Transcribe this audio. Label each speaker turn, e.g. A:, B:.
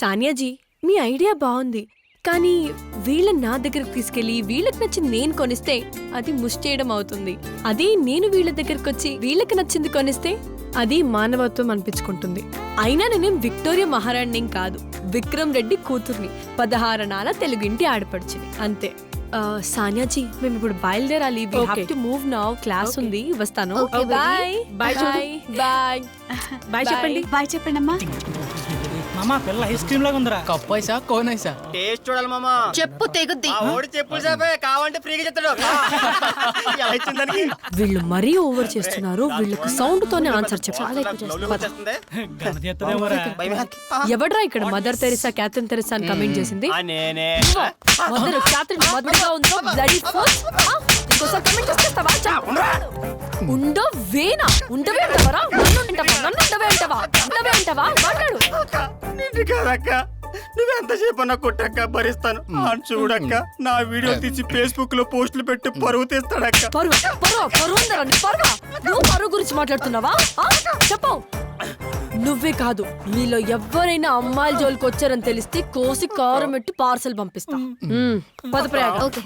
A: సానియాజీ మీ idea బాగుంది. కానీ వీళ్ళని నా దగ్గరకు తీసుకెళ్ళి వీళ్ళకి నచ్చింది నేను కొనిస్తే అది ముష్టేయడం అవుతుంది. అదే నేను వీళ్ళ దగ్గరకు వచ్చి వీళ్ళకి నచ్చింది కొనిస్తే అది మానవత్వం అనిపించుకుంటుంది. అయినా నేనేం విక్టోరియా మహారాణిని కాదు. విక్రమ్ రెడ్డి కూతుర్ని పదహారణాల తెలుగింటి ఆడపడుచుని. అంతే. ఆ, సానియాజీ మేము ఇప్పుడు బయలుదేరాలి. మూవ్ నౌ క్లాస్ ఉంది. వస్తాను. బాయ్
B: చూడు.
A: బాయ్
B: బాయ్ చెప్పండి
C: బాయ్ చెప్పండి. అమ్మా
D: మామా పిల్ల ఐస్ క్రీమ్ లాగా ఉందిరా.
E: కప్పు ఐసా కోన్ ఐసా?
F: టేస్ట్ చూడాలి మామా.
C: చెప్పు తెగుద్ది.
F: ఆ ఓడి చెప్పులు కావాలంటే ఫ్రీగా చెప్తాడు. ఎలా ఇచ్చింది దానికి?
A: వీళ్ళు మరీ ఓవర్ చేస్తున్నారు. వీళ్ళకి సౌండ్ తోనే ఆన్సర్ చెప్పాలి
F: లవ్లో వచ్చేస్తుంది.
A: ఎవడ్రా ఇక్కడ మదర్ తెరిసా క్యాథరిన్ తెరిసా అని కమెంట్ చేసింది?
F: ఆ నేనే.
A: మదర్ క్యాథరిన్ మదర్గా ఉందో బ్లడీ ఫోర్స్ ఇంకోసారి కమెంట్ చేస్తావా ఉండో వేనా? ఉండవే అంటావరా నన్ను అంటావా నన్ను ఉండవే అంటావా ఉండవే అంటావా మాట్లాడు.
F: తండ్రి కాదక్క. నువ్వెంతసేపు అన్న కొట్టక్క భరిస్తాను. అని చూడక్క నా వీడియో తీసి ఫేస్బుక్లో పోస్టులు పెట్టి పరువు తీస్తాడక్క.
A: నువ్వు పరువు గురించి మాట్లాడుతున్నావా? చెప్పవు నువ్వే కాదు నీలో ఎవరైనా అమ్మాయిల జోలికి వచ్చారని తెలిస్తే కోసి కారం పెట్టి పార్సల్ పంపిస్తా. పద ప్రయాణం
C: ఓకే.